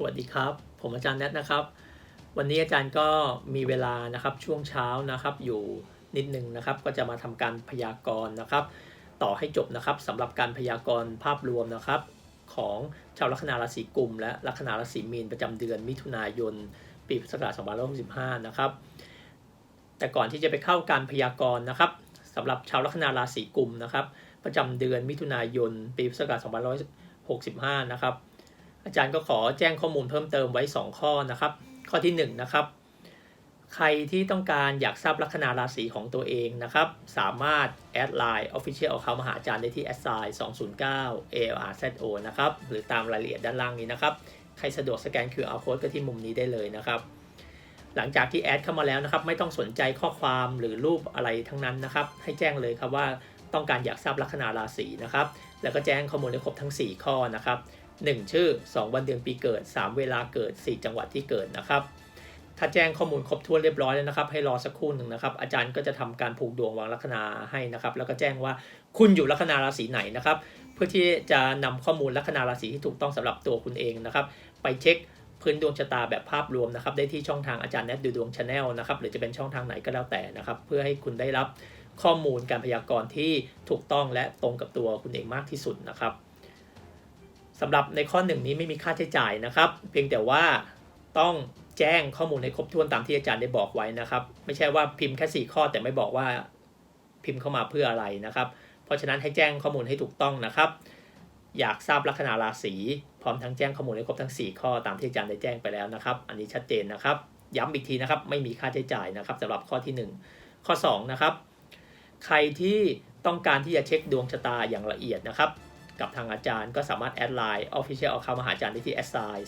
สวัสดีครับ ผมอาจารย์แนทนะครับ วันนี้อาจารย์ก็มีเวลานะครับช่วงเช้านะครับ อยู่นิดนึงนะครับ ก็จะมาทำการพยากรณ์นะครับ ต่อให้จบนะครับสำหรับการพยากรณ์ภาพรวมนะครับ ของชาวลัคนาราศีกุม และลัคนาราศีมีนประจำเดือนมิถุนายน ปีพุทธศักราช2565 นะครับ แต่ก่อนที่จะไปเข้าการพยากรณ์นะครับสำหรับชาวลัคนาราศีกุมนะครับ ประจำเดือนมิถุนายน ปีพุทธศักราช2565 นะครับ อาจารย์ก็ขอแจ้งข้อมูลเพิ่มเติมไว้ 2 ข้อนะครับ ข้อที่1นะครับ ใครที่ต้องการอยากทราบลัคนาราศีของตัวเองนะครับ สามารถแอดไลน์ Official เอาเขามาหาอาจารย์ได้ที่ s i 209 ARZO นะครับ หรือตามรายละเอียดด้านล่างนี้นะครับ ใครสะดวกสแกน QR code ก็ที่มุมนี้ได้เลยนะครับหลังจากที่แอดเข้ามาแล้วนะครับ ไม่ต้องสนใจข้อความหรือรูปอะไรทั้งนั้นนะครับ ให้แจ้งเลยครับว่าต้องการอยากทราบลัคนาราศีนะครับ แล้วก็แจ้งข้อมูลให้ครบทั้ง 4 ข้อนะครับ 1 ชื่อ 2 วันเดือนปีเกิด 3 เวลาเกิด 4 จังหวัดที่เกิดนะครับ ถ้าแจ้งข้อมูลครบถ้วนเรียบร้อยแล้วนะครับ ให้รอสักครู่หนึ่งนะครับ อาจารย์ก็จะทำการผูกดวงวางลัคนาให้นะครับ แล้วก็แจ้งว่าคุณอยู่ลัคนาราศีไหนนะครับ เพื่อที่จะนำข้อมูลลัคนาราศีที่ถูกต้องสำหรับตัวคุณเองนะครับ ไปเช็คพื้นดวงชะตาแบบภาพรวมนะครับ ได้ที่ช่องทางอาจารย์แนทดูดวงชาแนลนะครับ หรือจะเป็นช่องทางไหนก็แล้วแต่นะครับ เพื่อให้คุณได้รับข้อมูลการพยากรณ์ที่ถูกต้องและตรงกับตัวคุณเองมากที่สุดนะครับ สำหรับในข้อหนึ่งนี้ไม่มีค่าใช้จ่ายนะครับ เพียงแต่ว่าต้องแจ้งข้อมูลให้ครบถ้วนตามที่อาจารย์ได้บอกไว้นะครับ ไม่ใช่ว่าพิมพ์แค่ 4 ข้อแต่ไม่บอกว่าพิมพ์เข้ามาเพื่ออะไรนะครับ เพราะฉะนั้นให้แจ้งข้อมูลให้ถูกต้องนะครับ อยากทราบลัคนาราศีพร้อมทั้งแจ้งข้อมูลให้ครบทั้ง 4 ข้อตามที่อาจารย์ได้แจ้งไปแล้วนะครับ อันนี้ชัดเจนนะครับ ย้ำอีกทีนะครับ ไม่มีค่าใช้จ่ายนะครับสำหรับข้อที่ 1 ข้อ2นะครับใครที่ต้องการที่จะเช็คดวงชะตาอย่างละเอียดนะครับ กับทางอาจารย์ก็สามารถแอดไลน์ Official เอาเข้ามาหาอาจารย์ได้ที่ s i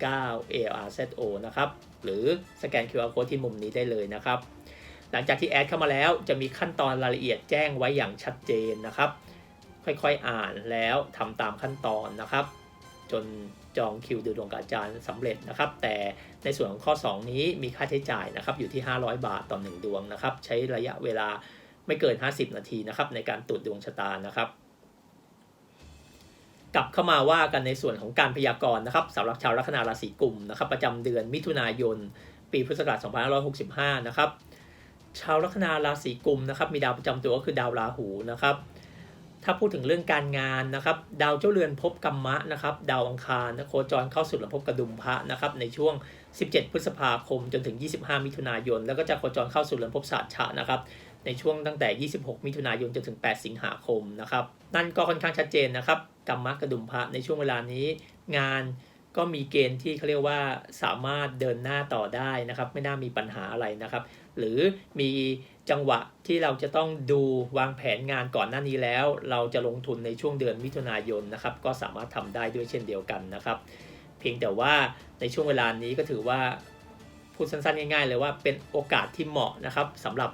209 ARZO นะครับ หรือสแกน QR Code ที่มุมนี้ได้เลยนะครับ หลังจากที่แอดเข้ามาแล้วจะมีขั้นตอนรายละเอียดแจ้งไว้อย่างชัดเจนนะครับ ค่อยๆอ่านแล้วทำตามขั้นตอนนะครับ จนจองคิวดูดวงกับอาจารย์สำเร็จนะครับ แต่ในส่วนของข้อ 2 นี้มีค่าใช้จ่ายนะครับอยู่ที่ 500 บาทต่อ 1 ดวงนะครับ ใช้ระยะเวลาไม่เกิน 50 นาทีนะครับในการตรวจดวงชะตานะครับ กลับเข้ามาว่ากันในส่วนของการพยากรณ์นะครับสำหรับชาวลัคนาราศีกุมนะครับประจำเดือนมิถุนายน ปีพุทธศักราช2565 นะครับ ชาวลัคนาราศีกุมนะครับมีดาวประจำตัวก็คือดาวราหูนะครับ ถ้าพูดถึงเรื่องการงานนะครับ ดาวเจ้าเรือนภพกรรมะนะครับดาวอังคารโคจรเข้าสู่ระภพกระดุมพระนะครับในช่วง 17 พฤษภาคมจนถึง 25 มิถุนายน แล้วก็จะโคจรเข้าสู่เรือนภพศาสตร์ชะนะครับในช่วงตั้งแต่ 26 มิถุนายนจนถึง 8 สิงหาคมนะครับนั่นก็ค่อนข้างชัดเจนนะครับ กรรมะกระดุมพระในช่วงเวลานี้ งานก็มีเกณฑ์ที่เขาเรียกว่าสามารถเดินหน้าต่อได้นะครับ ไม่น่ามีปัญหาอะไรนะครับ หรือมีจังหวะที่เราจะต้องดูวางแผนงานก่อนหน้านี้แล้ว เราจะลงทุนในช่วงเดือนมิถุนายนนะครับ ก็สามารถทำได้ด้วยเช่นเดียวกันนะครับ เพียงแต่ว่าในช่วงเวลานี้ก็ถือว่าพูดสั้นๆง่ายๆเลยว่าเป็นโอกาสที่เหมาะนะครับสำหรับ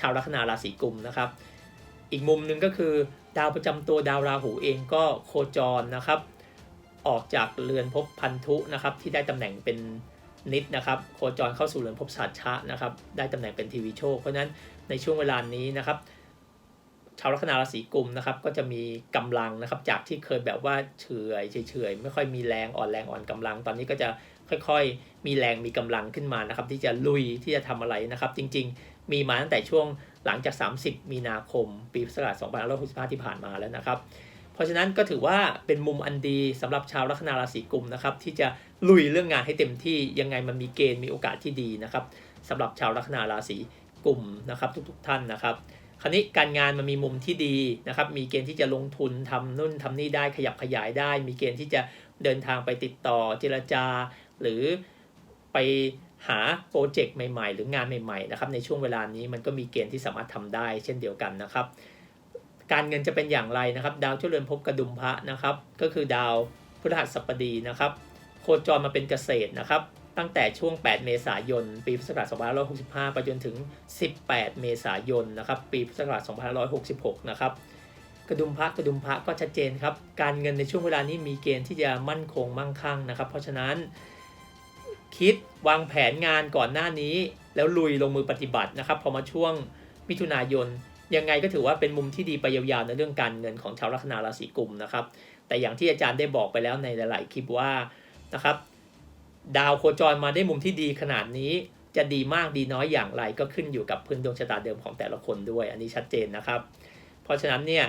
ชาวลัคนาราศีกุมนะครับ อีกมุมหนึ่งก็คือ ดาวประจำตัวดาวราหูเองก็โคจรนะครับ ออกจากเรือนภพพันธุนะครับที่ได้ตำแหน่งเป็นนิดนะครับ โคจรเข้าสู่เรือนภพสัตชะนะครับ ได้ตำแหน่งเป็นทีวีโชค เพราะนั้นในช่วงเวลานี้นะครับชาวลัคนาราศีกุมนะครับก็จะมีกำลังนะครับจากที่เคยแบบว่าเฉยเฉยไม่ค่อยมีแรงอ่อนแรงอ่อนกำลัง ตอนนี้ก็จะค่อยๆ มีแรงมีกำลังขึ้นมานะครับที่จะลุยที่จะทำอะไรนะครับ จริง ๆ มีมาตั้งแต่ช่วง หลังจาก 30 มีนาคม ปีพุทธศักราช2565 ที่ผ่านมาแล้วนะครับ เพราะฉะนั้นก็ถือว่าเป็นมุมอันดีสำหรับชาวลัคนาราศีกุมนะครับที่จะลุยเรื่องงานให้เต็มที่ยังไงมันมีเกณฑ์มีโอกาสที่ดีนะครับสำหรับชาวลัคนาราศีกุมนะครับทุกๆท่านนะครับคราวนี้การงานมันมีมุมที่ดีนะครับ มีเกณฑ์ที่จะลงทุนทำนู่นทำนี่ได้ขยับขยายได้ มีเกณฑ์ที่จะเดินทางไปติดต่อเจรจา หรือไป หาโปรเจกต์ใหม่ๆ หรืองานใหม่ๆนะครับในช่วงเวลานี้มันก็มีเกณฑ์ที่สามารถทำได้เช่นเดียวกันนะครับ การเงินจะเป็นอย่างไรนะครับ ดาวเจ้าเรือนภพกระดุมพระนะครับ ก็คือดาวพฤหัสบดีนะครับ โคจรมาเป็นเกษตรนะครับ ตั้งแต่ช่วง 8 เมษายน ปีพุทธศักราช2565 ไปจนถึง 18 เมษายนนะครับ ปีพุทธศักราช2566 นะครับกระดุมพระกระดุมพระก็ชัดเจนครับ การเงินในช่วงเวลานี้มีเกณฑ์ที่จะมั่นคงมั่งคั่งนะครับ เพราะฉะนั้น คิดวางแผนงานก่อนหน้านี้ แล้วลุยลงมือปฏิบัตินะครับ พอมาช่วงมิถุนายน ยังไงก็ถือว่าเป็นมุมที่ดีไปยาวๆในเรื่องการเงินของชาวลัคนาราศีกุมนะครับ แต่อย่างที่อาจารย์ได้บอกไปแล้วในหลายๆคลิปว่านะครับ ดาวโคจรมาได้มุมที่ดีขนาดนี้ จะดีมากดีน้อยอย่างไร ก็ขึ้นอยู่กับพื้นดวงชะตาเดิมของแต่ละคนด้วย อันนี้ชัดเจนนะครับ เพราะฉะนั้นเนี่ย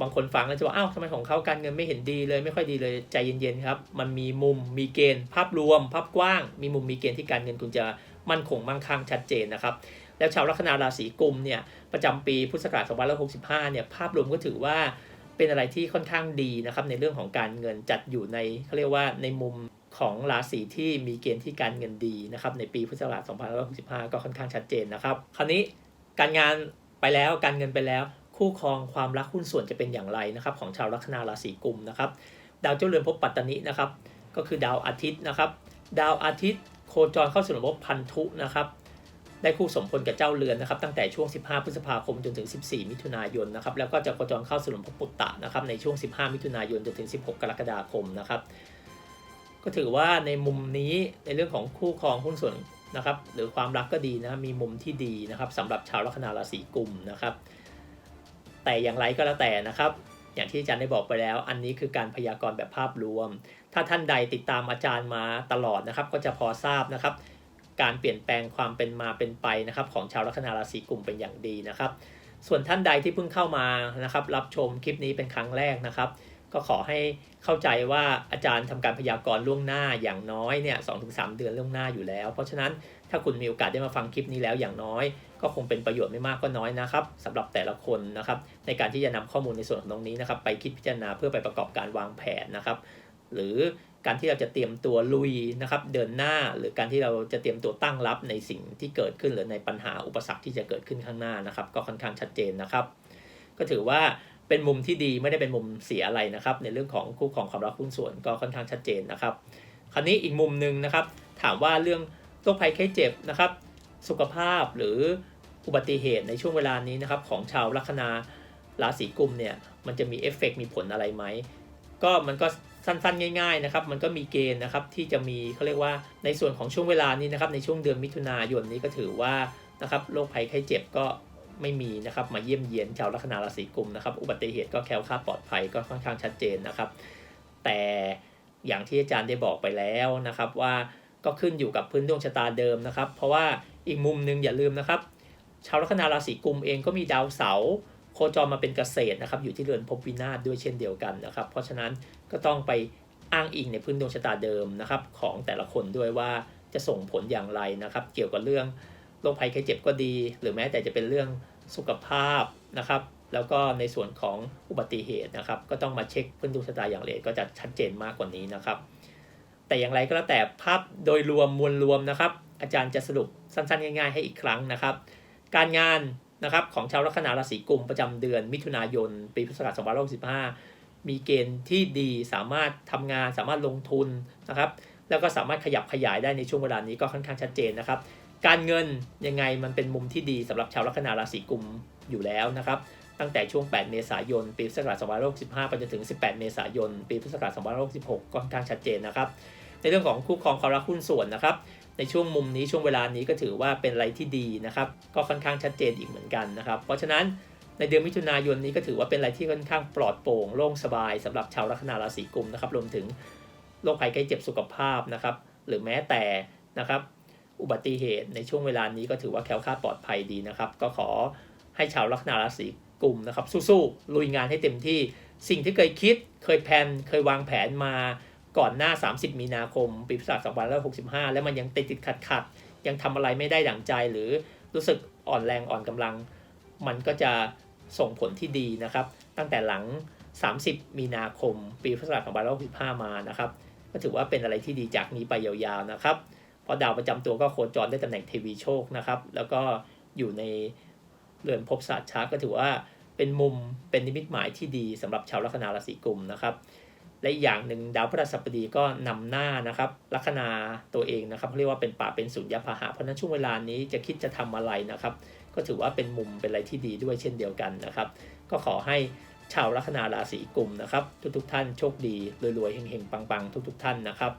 บางคนฟังแล้วจะว่าอ้าวทำไมของเขาการเงินไม่เห็นดีเลยไม่ค่อยดีเลยใจเย็นๆครับ มันมีมุมมีเกณฑ์ ภาพรวม ภาพกว้าง มีมุมมีเกณฑ์ที่การเงินคุณจะมั่นคงมั่งคั่งชัดเจนนะครับ แล้วชาวลัคนาราศีกุมเนี่ยประจำปีพุทธศักราช2565เนี่ยภาพรวมก็ถือว่าเป็นอะไรที่ค่อนข้างดีนะครับในเรื่องของการเงินจัดอยู่ในเขาเรียกว่าในมุมของราศีที่มีเกณฑ์ที่การเงินดีนะครับในปีพุทธศักราช2565 ก็ค่อนข้างชัดเจนนะครับ คราวนี้การงานไปแล้วการเงินไปแล้ว คู่ครองความรักหุ้นส่วนจะเป็นอย่างไรนะครับของชาวลัคนาราศีกุมนะครับดาวเจ้าเรือนภพปัตตานินะครับก็คือดาวอาทิตย์นะครับ ดาวอาทิตย์โคจรเข้าสู่ระบบพันธุนะครับได้คู่สมพลกับเจ้าเรือนนะครับตั้งแต่ช่วง 15 พฤษภาคมจนถึง 14 มิถุนายนนะครับแล้วก็จะโคจรเข้าสู่ระบบปุตตะนะครับในช่วง 15 มิถุนายนจนถึง 16 กรกฎาคมนะครับก็ถือว่าในมุมนี้ในเรื่องของคู่ครองหุ้นส่วนนะครับหรือความรักก็ดีนะมีมุมที่ดีนะครับสำหรับชาวลัคนาราศีกุมนะครับ แต่อย่างไรก็แล้วแต่นะครับ อย่างที่อาจารย์ได้บอกไปแล้ว อันนี้คือการพยากรณ์แบบภาพรวม ถ้าท่านใดติดตามอาจารย์มาตลอดนะครับ ก็จะพอทราบนะครับ การเปลี่ยนแปลงความเป็นมาเป็นไปนะครับ ของชาวลัคนาราศีกุมเป็นอย่างดีนะครับ ส่วนท่านใดที่เพิ่งเข้ามานะครับ รับชมคลิปนี้เป็นครั้งแรกนะครับ ก็ขอให้เข้าใจว่าอาจารย์ทำการพยากรณ์ล่วงหน้าอย่างน้อยเนี่ยสองถึงสเดือนล่วงหน้าอยู่แล้ว เพราะฉะนั้นถ้าคุณมีโอกาสได้มาฟังคลิปนี้แล้วอย่างน้อย ก็คงเป็นประโยชน์ไม่มากก็น้อยนะครับสำหรับแต่ละคนนะครับในการที่จะนำข้อมูลในส่วนของตรงนี้นะครับไปคิดพิจารณาเพื่อไปประกอบการวางแผนนะครับ หรือการที่เราจะเตรียมตัวลุยนะครับเดินหน้าหรือการที่เราจะเตรียมตัวตั้งรับในสิ่งที่เกิดขึ้นหรือในปัญหาอุปสรรคที่จะเกิดขึ้นข้างหน้านะครับ ก็ค่อนข้างชัดเจนนะครับ ก็ถือว่า เป็นมุมที่ดีไม่ได้เป็นมุมเสียอะไรนะครับ ในเรื่องของคู่ของความรักหุ้นส่วนก็ค่อนข้างชัดเจนนะครับ คราวนี้อีกมุมหนึ่งนะครับ ถามว่าเรื่องโรคภัยไข้เจ็บนะครับ สุขภาพหรืออุบัติเหตุในช่วงเวลานี้นะครับ ของชาวลัคนาราศีกุมเนี่ยมันจะมีเอฟเฟกมีผลอะไรไหมก็มันก็สั้นๆ ง่ายๆนะครับ มันก็มีเกณฑ์นะครับที่จะมีเขาเรียกว่าในส่วนของช่วงเวลานี้นะครับในช่วงเดือนมิถุนายนนี้ก็ถือว่านะครับโรคภัยไข้เจ็บก็ ไม่มีนะครับมาเยี่ยมเยียนชาวลัคนาราศีกุมนะครับอุบัติเหตุก็แคล้วคลาดปลอดภัยก็ค่อนข้างชัดเจนนะครับ แต่อย่างที่อาจารย์ได้บอกไปแล้วนะครับว่าก็ขึ้นอยู่กับพื้นดวงชะตาเดิมนะครับ เพราะว่าอีกมุมหนึ่งอย่าลืมนะครับ ชาวลัคนาราศีกุมเองก็มีดาวเสาร์โคจรมาเป็นเกษตรนะครับอยู่ที่เรือนภพวินาศด้วยเช่นเดียวกันนะครับ เพราะฉะนั้นก็ต้องไปอ้างอิงในพื้นดวงชะตาเดิมนะครับของแต่ละคนด้วยว่าจะส่งผลอย่างไรนะครับ เกี่ยวกับเรื่อง โรคภัยไข้เจ็บก็ดี หรือแม้แต่จะเป็นเรื่องสุขภาพนะครับ แล้วก็ในส่วนของอุบัติเหตุนะครับ ก็ต้องมาเช็คพื้นดวงชะตาอย่างละเอียดก็จะชัดเจนมากกว่านี้นะครับ แต่อย่างไรก็แล้วแต่ภาพโดยรวมมวลรวมนะครับ อาจารย์จะสรุปสั้นๆ ง่ายๆ ให้อีกครั้งนะครับ การงานนะครับของชาวลัคนาราศีกุมประจำเดือน มิถุนายน ปีพุทธศักราช2565 มีเกณฑ์ที่ดีสามารถทำงานสามารถลงทุนนะครับ แล้วก็สามารถขยับขยายได้ในช่วงเวลานี้ก็ค่อนข้างชัดเจนนะครับ การเงินยังไงมันเป็นมุมที่ดีสำหรับชาวลัคนาราศีกุมอยู่แล้วนะครับ ตั้งแต่ช่วง 8 เมษายน ปีพุทธศักราช2565 ไปจนถึง 18 เมษายน ปีพุทธศักราช2566 ก็ค่อนข้างชัดเจนนะครับ ในเรื่องของคู่ครองความรักหุ้นส่วนนะครับ ในช่วงมุมนี้ช่วงเวลานี้ก็ถือว่าเป็นอะไรที่ดีนะครับ ก็ค่อนข้างชัดเจนอีกเหมือนกันนะครับ เพราะฉะนั้นในเดือนมิถุนายนนี้ก็ถือว่าเป็นอะไรที่ค่อนข้างปลอดโปร่งโล่งสบายสำหรับชาวลัคนาราศีกุมนะครับ รวมถึงโรคภัยไข้เจ็บสุขภาพนะครับ หรือแม้แต่นะครับ อุบัติเหตุในช่วงเวลานี้ก็ถือว่าแคล้วคลาดปลอดภัยดีนะครับ ก็ขอให้ชาวลัคนาราศีกุมนะครับ สู้ๆลุยงานให้เต็มที่ สิ่งที่เคยคิด เคยแผนเคยวางแผนมาก่อนหน้า 30 มีนาคม ปีพุทธศักราช2565 แล้วมันยังติดติดขัดขัดๆยังทำอะไรไม่ได้ดั่งใจหรือรู้สึกอ่อนแรงอ่อนกำลัง มันก็จะส่งผลที่ดีนะครับ ตั้งแต่หลัง 30 มีนาคม ปีพุทธศักราช2565 มานะครับ ก็ถือว่าเป็นอะไรที่ดีจากนี้ไปยาวๆนะครับ เพราะดาวประจำตัวก็โคจรได้ตำแหน่งเทวีโชคนะครับ แล้วก็อยู่ในเรือนภพศาสตร์ชาก็ถือว่าเป็นมุมเป็นนิมิตหมายที่ดีสำหรับชาวลัคนาราศีกุมนะครับ และอีกอย่างหนึ่งดาวพฤหัสบดีก็นำหน้านะครับ ลัคนาตัวเองนะครับเรียกว่าเป็นป่าเป็นสุญญพาหะเพราะฉะนั้นช่วงเวลานี้จะคิดจะทำอะไรนะครับ ก็ถือว่าเป็นมุมเป็นอะไรที่ดีด้วยเช่นเดียวกันนะครับ ก็ขอให้ชาวลัคนาราศีกุมนะครับ ทุกๆท่านโชคดีรวยๆเฮงๆปังๆ ทุกๆท่านนะครับ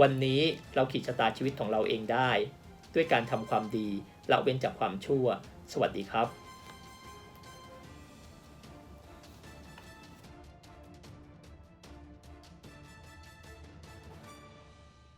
วันนี้เราขีดชะตาชีวิตของเราเองได้ ด้วยการทำความดีละเว้นจากความชั่ว สวัสดีครับ